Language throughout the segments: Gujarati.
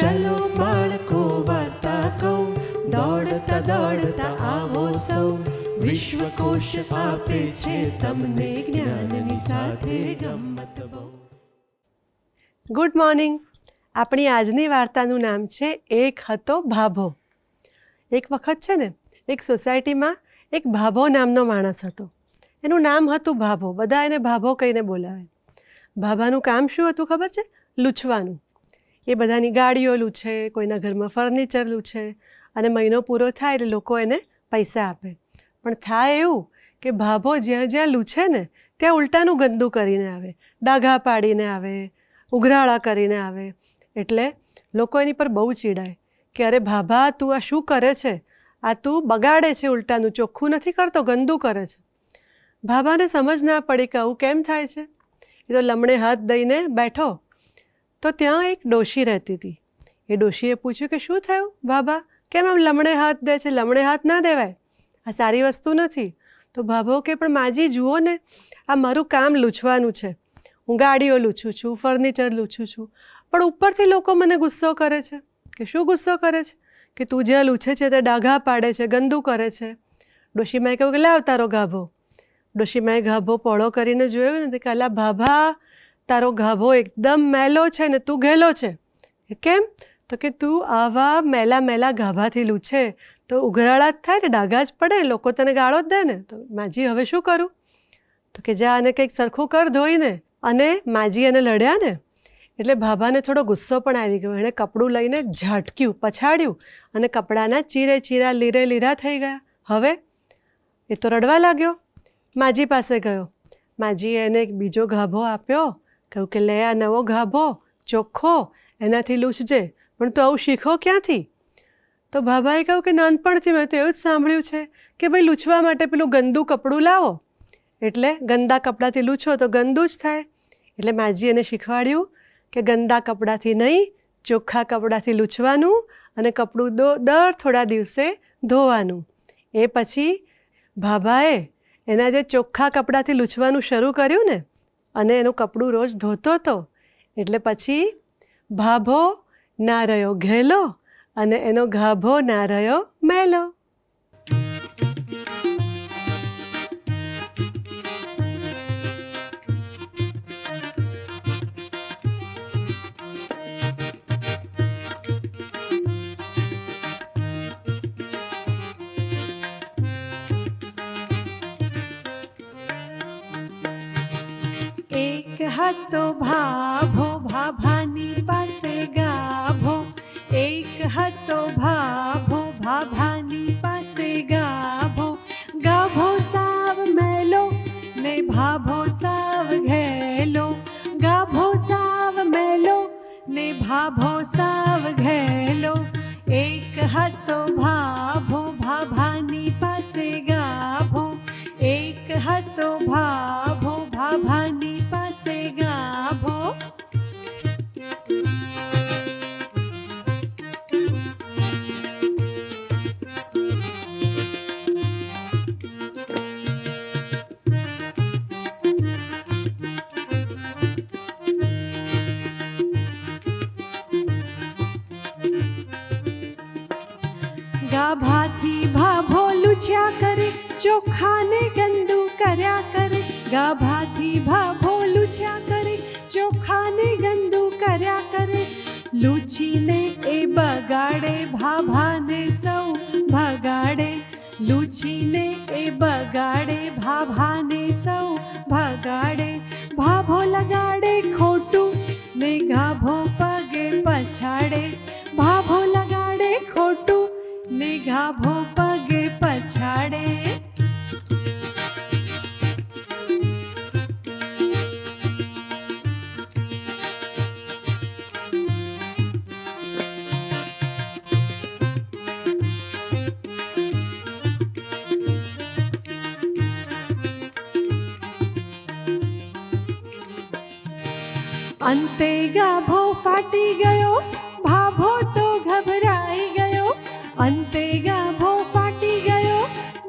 ચલો બાળકો વાર્તા કહું. દોડતા દોડતા આવો સૌ. વિશ્વકોશ આપે છે તમને જ્ઞાનની સાથે ગમત ગુડ મોર્નિંગ આપણી આજની વાર્તાનું નામ છે એક હતો ભાભો. એક વખત છે ને, એક સોસાયટીમાં એક ભાભો નામનો માણસ હતો. એનું નામ હતું ભાભો. બધા એને ભાભો કહીને બોલાવે. ભાભાનું કામ શું હતું ખબર છે? લૂછવાનું. એ બધાની ગાડીઓ લૂછે કોઈના ઘરમાં ફર્નિચર લૂછે અને મહિનો પૂરો થાય એટલે લોકો એને પૈસા આપે. પણ થાય એવું કે ભાભો જ્યાં જ્યાં લૂછે ને ત્યાં ઉલટાનું ગંદુ કરીને આવે, ડાઘા પાડીને આવે, ઉઘરાળા કરીને આવે. એટલે લોકો એની પર બહુ ચીડાય કે અરે ભાભા, તું આ શું કરે છે? આ તું બગાડે છે ઉલટાનું, ચોખ્ખું નથી કરતો, ગંદુ કરે છે. ભાભાને સમજ ના પડી કે આવું કેમ થાય છે? એ તો લમણે હાથ દઈને બેઠો તો ત્યાં એક ડોશી રહેતી હતી. એ ડોશીએ પૂછ્યું કે શું થયું? ભાભા કેમ આમ લમણે હાથ દે છે? લમણે હાથ ના દેવાય. આ સારી વસ્તુ નથી. તો ભાભો કે પણ માજી, જુઓ ને. આ મારું કામ લૂછવાનું છે. હું ગાડીઓ લૂછું છું, ફર્નિચર લૂછું છું. પણ ઉપરથી લોકો મને ગુસ્સો કરે છે. કે શું ગુસ્સો કરે છે? કે તું જે લૂછે છે તે ડાઘા પાડે છે, ગંદુ કરે છે. ડોશીમાએ કહ્યું કે લાવ તારો ગાભો. ડોશીમાએ ગાભો પહોળો કરીને જોયો ને, તે કે અલા ભાભા તારો ગાભો એકદમ મેલો છે ને તું ઘેલો છે. કેમ? તો કે તું આવા મેલા મેલા ગાભાથી લૂછે તો ઉઘરાળા જ થાય ને, ડાઘા જ પડે, લોકો તને ગાળો જ દે ને. તો માજી, હવે શું કરું? તો કે જા આને કંઈક સરખું કર ધોઈને. અને માજી એને લડ્યા ને, એટલે ભાભાને થોડો ગુસ્સો પણ આવી ગયો. એણે કપડું લઈને ઝાટક્યું, પછાડ્યું અને કપડાના ચીરે ચીરા, લીરે લીરા થઈ ગયા. હવે એ તો રડવા લાગ્યો. માજી પાસે ગયો. માજીએ એને એક બીજો ગાભો આપ્યો કહ્યું કે લે આ નવો ગાભો, ચોખ્ખો, એનાથી લૂછજે. પણ તું આવું શીખો ક્યાંથી? તો ભાભાએ કહ્યું કે નાનપણથી મેં તો એવું જ સાંભળ્યું છે કે ભાઈ લૂછવા માટે પેલું ગંદુ કપડું લાવો. એટલે ગંદા કપડાંથી લૂછો તો ગંદુ જ થાય. એટલે માજી એને શીખવાડ્યું કે ગંદા કપડાંથી નહીં, ચોખ્ખા કપડાંથી લૂછવાનું અને કપડું દર થોડા દિવસે ધોવાનું. એ પછી ભાભાએ એના જે ચોખ્ખા કપડાંથી લૂછવાનું શરૂ કર્યું ને અને એનું કપડું રોજ ધોતો હતો એટલે પછી ભાભો ના રહ્યો ઘેલો અને એનો ગાભો ના રહ્યો મેલો. એક હતો ભાભો ભાભાની પાસે ગાભો એક હતો ભાભો ભાભાની પાસે ગાભો ગાભો સાવ મેલો ને ભાભો સાવ ઘેલો ગાભો સાવ મેલો ને ભાભો સાવ ઘેલો એક હતો ભાભો ભાભાની પાસે ગાભો એક હતો ભાભો ભાભાની પાસે ગાભો ગાભાથી ભાભો લૂછ્યા કરે ચોખાને ગંદુ કર્યા કરે ગાભાથી ભાભો લૂછ્યા કરે, ચોખાને ગંદુ કર્યા કરે. લૂછીને એ બગાડે, ભાભાને સૌ ભગાડે. લૂછીને એ બગાડે, ભાભાને સૌ ભગાડે. ભાભો લગાડે ફાટી ગયો, ભાભો તો ગભરાઈ ગયો, અંતે ગાભો ફાટી ગયો,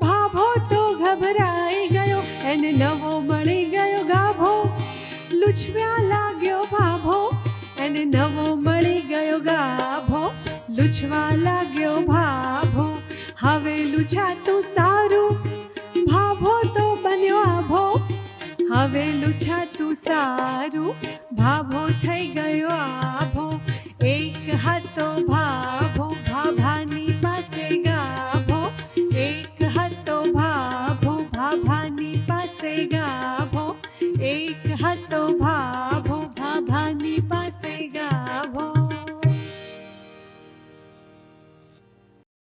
ભાભો તો ગભરાઈ ગયો, એને નવો મળી ગયો ગાભો. લૂછવ્યા લાગ્યો ભાભો, એને નવો મળી ગયો ગાભો. લૂછવા લાગ્યો ભાભો, હવે લૂછાતું લૂછાતું સારું, ભાભો થઈ ગયો આભો, એક હતો ભાભો, ભાભાની પાસે ગાભો, એક હતો ભાભો, ભાભાની પાસે ગાભો.